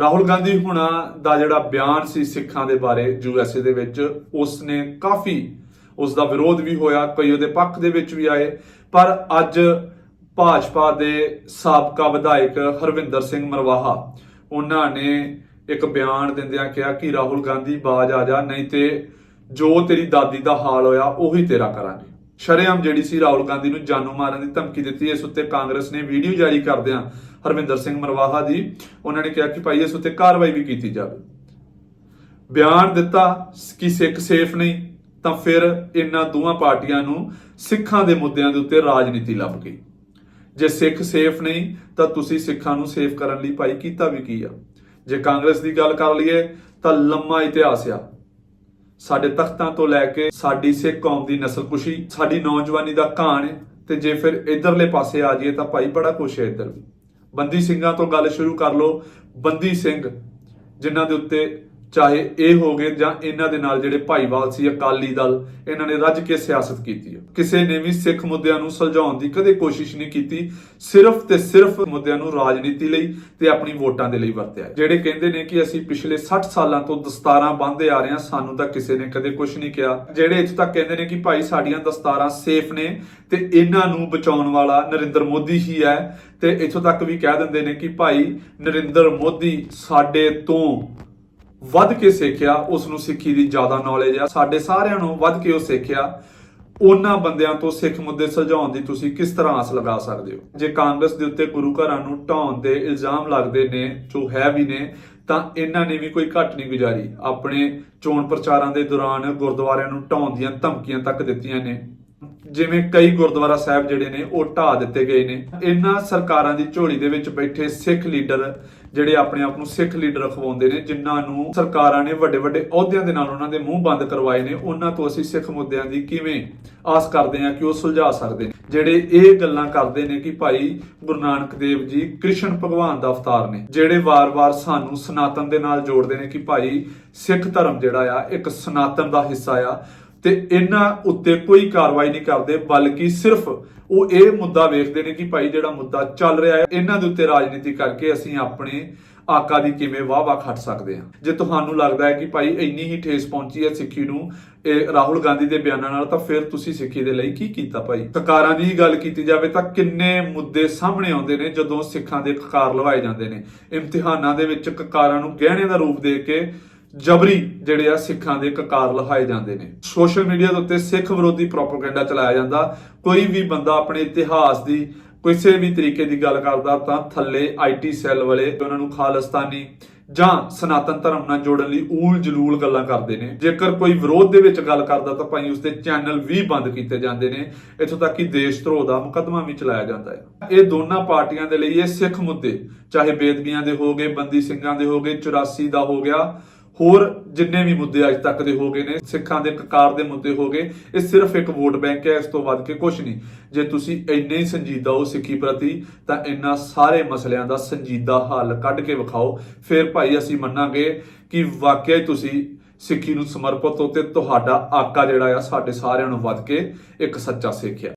ਰਾਹੁਲ ਗਾਂਧੀ ਹੁਣਾਂ ਦਾ ਜਿਹੜਾ ਬਿਆਨ ਸੀ ਸਿੱਖਾਂ ਦੇ ਬਾਰੇ ਯੂਐਸਏ ਦੇ ਵਿੱਚ ਉਸ ਨੇ ਕਾਫੀ ਉਸ ਦਾ ਵਿਰੋਧ ਵੀ ਹੋਇਆ, ਕਈ ਉਹਦੇ ਪੱਖ ਦੇ ਵਿੱਚ ਵੀ ਆਏ। ਪਰ ਅੱਜ ਭਾਜਪਾ ਦੇ ਸਾਬਕਾ ਵਿਧਾਇਕ ਹਰਵਿੰਦਰ ਸਿੰਘ ਮਰਵਾਹਾ, ਉਹਨਾਂ ਨੇ ਇੱਕ ਬਿਆਨ ਦਿੰਦਿਆਂ ਕਿਹਾ ਕਿ ਰਾਹੁਲ ਗਾਂਧੀ, ਬਾਜ ਆ ਜਾ, ਨਹੀਂ ਤੇ ਜੋ ਤੇਰੀ ਦਾਦੀ ਦਾ ਹਾਲ ਹੋਇਆ, ਉਹੀ ਤੇਰਾ ਕਰਾਂਗੇ। ਸ਼ਰੇਆਮ ਜਿਹੜੀ ਸੀ ਰਾਹੁਲ ਗਾਂਧੀ ਨੂੰ ਜਾਨੋਂ ਮਾਰਨ ਦੀ ਧਮਕੀ ਦਿੱਤੀ, ਇਸ ਉੱਤੇ ਕਾਂਗਰਸ ਨੇ ਵੀਡੀਓ ਜਾਰੀ ਕਰਦਿਆਂ ਹਰਮਿੰਦਰ ਸਿੰਘ ਮਰਵਾਹਾ ਦੀ ਉਹਨਾਂ ਨੇ ਕਿਹਾ ਕਿ ਭਾਈ ਇਸ ਉੱਤੇ ਕਾਰਵਾਈ ਵੀ ਕੀਤੀ ਜਾਵੇ। ਬਿਆਨ ਦਿੱਤਾ ਕਿ ਸਿੱਖ ਸੇਫ ਨਹੀਂ, ਤਾਂ ਫਿਰ ਇਹਨਾਂ ਦੋਵਾਂ ਪਾਰਟੀਆਂ ਨੂੰ ਸਿੱਖਾਂ ਦੇ ਮੁੱਦਿਆਂ ਦੇ ਉੱਤੇ ਰਾਜਨੀਤੀ ਲੱਭ ਗਈ। ਜੇ ਸਿੱਖ ਸੇਫ ਨਹੀਂ, ਤਾਂ ਤੁਸੀਂ ਸਿੱਖਾਂ ਨੂੰ ਸੇਫ ਕਰਨ ਲਈ ਭਾਈ ਕੀਤਾ ਵੀ ਕੀ ਆ? ਜੇ ਕਾਂਗਰਸ ਦੀ ਗੱਲ ਕਰ ਲਈਏ, ਤਾਂ ਲੰਮਾ ਇਤਿਹਾਸ ਆ। ਸਾਡੇ ਤਖਤਾਂ ਤੋਂ ਲੈ ਕੇ ਸਾਡੀ ਸਿੱਖ ਕੌਮ ਦੀ ਨਸਲਕੁਸ਼ੀ ਸਾਡੀ ਨੌਜਵਾਨੀ ਦਾ ਕਹਾਣ ਤੇ ਜੇ ਫਿਰ ਇਧਰਲੇ ਪਾਸੇ ਆ ਜਾਈਏ ਤਾਂ ਭਾਈ ਬੜਾ ਕੁਛ ਹੈ ਇੱਧਰ ਵੀ। ਬੰਦੀ ਸਿੰਘਾਂ ਤੋਂ ਗੱਲ ਸ਼ੁਰੂ ਕਰ ਲਓ। ਬੰਦੀ ਸਿੰਘ ਜਿਨ੍ਹਾਂ ਦੇ ਉੱਤੇ ਚਾਹੇ ਇਹ ਹੋ ਗਏ ਜਾਂ ਇਹਨਾਂ ਦੇ ਨਾਲ ਜਿਹੜੇ ਭਾਈਵਾਲ ਸੀ, ਅਕਾਲੀ ਦਲ, ਇਹਨਾਂ ਨੇ ਰੱਜ ਕੇ ਸਿਆਸਤ ਕੀਤੀ ਹੈ। ਕਿਸੇ ਨੇ ਵੀ ਸਿੱਖ ਮੁੱਦਿਆਂ ਨੂੰ ਸੁਲਝਾਉਣ ਦੀ ਕਦੇ ਕੋਸ਼ਿਸ਼ ਨਹੀਂ ਕੀਤੀ, ਸਿਰਫ ਤੇ ਸਿਰਫ ਮੁੱਦਿਆਂ ਨੂੰ ਰਾਜਨੀਤੀ ਲਈ ਤੇ ਆਪਣੀ ਵੋਟਾਂ ਦੇ ਲਈ ਵਰਤਿਆ ਜਿਹੜੇ ਕਹਿੰਦੇ ਨੇ ਕਿ ਅਸੀਂ ਪਿਛਲੇ 60 ਸਾਲਾਂ ਤੋਂ ਦਸਤਾਰਾਂ ਬੰਨ੍ਹਦੇ ਆ ਰਹੇ ਹਾਂ, ਸਾਨੂੰ ਤਾਂ ਕਿਸੇ ਨੇ ਕਦੇ ਕੁਝ ਨਹੀਂ ਕਿਹਾ। ਜਿਹੜੇ ਇੱਥੇ ਤੱਕ ਕਹਿੰਦੇ ਨੇ ਕਿ ਭਾਈ ਸਾਡੀਆਂ ਦਸਤਾਰਾਂ ਸੇਫ ਨੇ ਤੇ ਇਹਨਾਂ ਨੂੰ ਬਚਾਉਣ ਵਾਲਾ ਨਰਿੰਦਰ ਮੋਦੀ ਹੀ ਹੈ, ਤੇ ਇੱਥੋਂ ਤੱਕ ਵੀ ਕਹਿ ਦਿੰਦੇ ਨੇ ਕਿ ਭਾਈ ਨਰਿੰਦਰ ਮੋਦੀ ਸਾਡੇ ਤੋਂ ਵੱਧ ਕੇ ਸਿੱਖਿਆ ਉਸ ਨੂੰ ਸਿੱਖੀ ਦੀ ਜ਼ਿਆਦਾ ਨੌਲੇਜ ਆ। ਸਾਡੇ ਸਾਰਿਆਂ ਨੂੰ ਵੱਧ ਕੇ ਉਹ ਸਿੱਖਿਆ। ਉਹਨਾਂ ਬੰਦਿਆਂ ਤੋਂ ਸਿੱਖ ਮੁੱਦੇ ਸੁਲਝਾਉਣ ਦੀ ਤੁਸੀਂ ਕਿਸ ਤਰ੍ਹਾਂ ਆਸ ਲਗਾ ਸਕਦੇ ਹੋ? ਜੇ ਕਾਂਗਰਸ ਦੇ ਉੱਤੇ ਗੁਰੂ ਘਰਾਂ ਨੂੰ ਢਾਉਣ ਦੇ ਇਲਜ਼ਾਮ ਲੱਗਦੇ ਨੇ, ਜੋ ਹੈ ਵੀ ਨੇ, ਤਾਂ ਇਹਨਾਂ ਨੇ ਵੀ ਕੋਈ ਘੱਟ ਨਹੀਂ ਗੁਜ਼ਾਰੀ। ਆਪਣੇ ਚੋਣ ਪ੍ਰਚਾਰਾਂ ਦੇ ਦੌਰਾਨ ਗੁਰਦੁਆਰਿਆਂ ਨੂੰ ਢਾਉਣ ਦੀਆਂ ਧਮਕੀਆਂ ਤੱਕ ਦਿੱਤੀਆਂ ਨੇ। ਜਿਵੇਂ ਕਈ ਗੁਰਦੁਆਰਾ ਸਾਹਿਬ ਜਿਹੜੇ ਨੇ, ਉਹ ਢਾ ਦਿੱਤੇ ਗਏ ਨੇ। ਇਹਨਾਂ ਸਰਕਾਰਾਂ ਦੀ ਝੋਲੀ ਦੇ ਵਿੱਚ ਬੈਠੇ ਸਿੱਖ ਲੀਡਰ ਜਿਹੜੇ ਆਪਣੇ ਆਪ ਨੂੰ ਸਿੱਖ ਲੀਡਰ ਅਖਵਾਉਂਦੇ ਨੇ, ਜਿਨ੍ਹਾਂ ਨੂੰ ਸਰਕਾਰਾਂ ਨੇ ਵੱਡੇ ਵੱਡੇ ਅਹੁਦਿਆਂ ਦੇ ਨਾਲ ਉਹਨਾਂ ਦੇ ਮੂੰਹ ਬੰਦ ਕਰਵਾਏ ਨੇ, ਉਹਨਾਂ ਤੋਂ ਅਸੀਂ ਸਿੱਖ ਮੁੱਦਿਆਂ ਦੀ ਕਿਵੇਂ ਆਸ ਕਰਦੇ ਹਾਂ ਕਿ ਉਹ ਸੁਲਝਾ ਸਕਦੇ ਨੇ। ਜਿਹੜੇ ਇਹ ਗੱਲਾਂ ਕਰਦੇ ਨੇ ਕਿ ਭਾਈ ਗੁਰੂ ਨਾਨਕ ਦੇਵ ਜੀ ਕ੍ਰਿਸ਼ਨ ਭਗਵਾਨ ਦਾ ਅਵਤਾਰ ਨੇ, ਜਿਹੜੇ ਵਾਰ-ਵਾਰ ਸਾਨੂੰ ਸਨਾਤਨ ਦੇ ਨਾਲ ਜੋੜਦੇ ਨੇ ਕਿ ਭਾਈ ਸਿੱਖ ਧਰਮ ਜਿਹੜਾ ਆ, ਇੱਕ ਸਨਾਤਨ ਦਾ ਹਿੱਸਾ ਆ ਤੇ ਇਹਨਾਂ ਉੱਤੇ ਕੋਈ ਕਾਰਵਾਈ ਨਹੀਂ ਕਰਦੇ, ਬਲਕਿ ਸਿਰਫ ਉਹ ਇਹ ਮੁੱਦਾ ਵੇਖਦੇ ਨੇ ਕਿ ਭਾਈ ਜਿਹੜਾ ਮੁੱਦਾ ਚੱਲ ਰਿਹਾ ਹੈ, ਇਹਨਾਂ ਦੇ ਉੱਤੇ ਰਾਜਨੀਤੀ ਕਰਕੇ ਅਸੀਂ ਆਪਣੇ ਆਕਾ ਦੀ ਕਿਵੇਂ ਵਾਹ-ਵਾਹ ਖੱਟ ਸਕਦੇ ਹਾਂ। ਜੇ ਤੁਹਾਨੂੰ ਲੱਗਦਾ ਹੈ ਕਿ ਭਾਈ ਇੰਨੀ ਹੀ ਠੇਸ ਪਹੁੰਚੀ ਹੈ ਸਿੱਖੀ ਨੂੰ, ਇਹ ਰਾਹੁਲ ਗਾਂਧੀ ਦੇ ਬਿਆਨਾਂ ਨਾਲ, ਤਾਂ ਫਿਰ ਤੁਸੀਂ ਸਿੱਖੀ ਦੇ ਲਈ ਕੀ ਕੀਤਾ ਭਾਈ? ਕਕਾਰਾਂ ਦੀ ਗੱਲ ਕੀਤੀ ਜਾਵੇ ਤਾਂ ਕਿੰਨੇ ਮੁੱਦੇ ਸਾਹਮਣੇ ਆਉਂਦੇ ਨੇ ਜਦੋਂ ਸਿੱਖਾਂ ਦੇ ਕਕਾਰ ਲਵਾਏ ਜਾਂਦੇ ਨੇ। ਇਮਤਿਹਾਨਾਂ ਦੇ ਵਿੱਚ ਕਕਾਰਾਂ ਨੂੰ ਗਹਿਣੇ ਦਾ ਰੂਪ ਦੇ ਕੇ ਜਬਰੀ ਜਿਹੜੇ ਆ ਸਿੱਖਾਂ ਦੇ ਕਕਾਰ ਲਹਾਏ ਜਾਂਦੇ ਨੇ। ਸੋਸ਼ਲ ਮੀਡੀਆ ਦੇ ਉੱਤੇ ਸਿੱਖ ਵਿਰੋਧੀ ਪ੍ਰੋਪਗੈਂਡਾ ਚਲਾਇਆ ਜਾਂਦਾ। ਕੋਈ ਵੀ ਬੰਦਾ ਆਪਣੇ ਇਤਿਹਾਸ ਦੀ ਕਿਸੇ ਵੀ ਤਰੀਕੇ ਦੀ ਗੱਲ ਕਰਦਾ ਤਾਂ ਥੱਲੇ ਆਈਟੀ ਸੈੱਲ ਵਾਲੇ ਉਹਨਾਂ ਨੂੰ ਖਾਲਿਸਤਾਨੀ ਜਾਂ ਸਨਾਤਨ ਧਰਮ ਨਾਲ ਜੋੜਨ ਲਈ ਊਲ ਜਲੂਲ ਗੱਲਾਂ ਕਰਦੇ ਨੇ। ਜੇਕਰ ਕੋਈ ਵਿਰੋਧ ਦੇ ਵਿੱਚ ਗੱਲ ਕਰਦਾ ਤਾਂ ਭਾਈ ਉਸਦੇ ਚੈਨਲ ਵੀ ਬੰਦ ਕੀਤੇ ਜਾਂਦੇ ਨੇ। ਇੱਥੋਂ ਤੱਕ ਕਿ ਦੇਸ਼ ਧਰੋਹ ਦਾ ਮੁਕੱਦਮਾ ਵੀ ਚਲਾਇਆ ਜਾਂਦਾ ਹੈ। ਇਹ ਦੋਨਾਂ ਪਾਰਟੀਆਂ ਦੇ ਲਈ ਇਹ ਸਿੱਖ ਮੁੱਦੇ, ਚਾਹੇ ਬੇਦਬੀਆਂ ਦੇ ਹੋ ਗਏ, ਬੰਦੀ ਸਿੰਘਾਂ ਦੇ ਹੋ ਗਏ 84 ਦਾ ਹੋ ਗਿਆ ਹੋਰ ਜਿੰਨੇ ਵੀ ਮੁੱਦੇ ਅੱਜ ਤੱਕ ਦੇ ਹੋ ਗਏ ਨੇ, ਸਿੱਖਾਂ ਦੇ ਕਕਾਰ ਦੇ ਮੁੱਦੇ ਹੋ ਗਏ, ਇਹ ਸਿਰਫ ਇੱਕ ਵੋਟ ਬੈਂਕ ਹੈ, ਇਸ ਤੋਂ ਵੱਧ ਕੇ ਕੁਝ ਨਹੀਂ। ਜੇ ਤੁਸੀਂ ਇੰਨੇ ਹੀ ਸੰਜੀਦਾ ਹੋ ਸਿੱਖੀ ਪ੍ਰਤੀ, ਤਾਂ ਇਹਨਾਂ ਸਾਰੇ ਮਸਲਿਆਂ ਦਾ ਸੰਜੀਦਾ ਹੱਲ ਕੱਢ ਕੇ ਵਿਖਾਓ। ਫਿਰ ਭਾਈ, ਅਸੀਂ ਮੰਨਾਂਗੇ ਕਿ ਵਾਕਿਆ ਹੀ ਤੁਸੀਂ ਸਿੱਖੀ ਨੂੰ ਸਮਰਪਿਤ ਹੋ ਤੇ ਤੁਹਾਡਾ ਆਕਾ ਜਿਹੜਾ ਆ ਸਾਡੇ ਸਾਰਿਆਂ ਨੂੰ ਵੱਧ ਕੇ ਇੱਕ ਸੱਚਾ ਸਿੱਖ ਆ।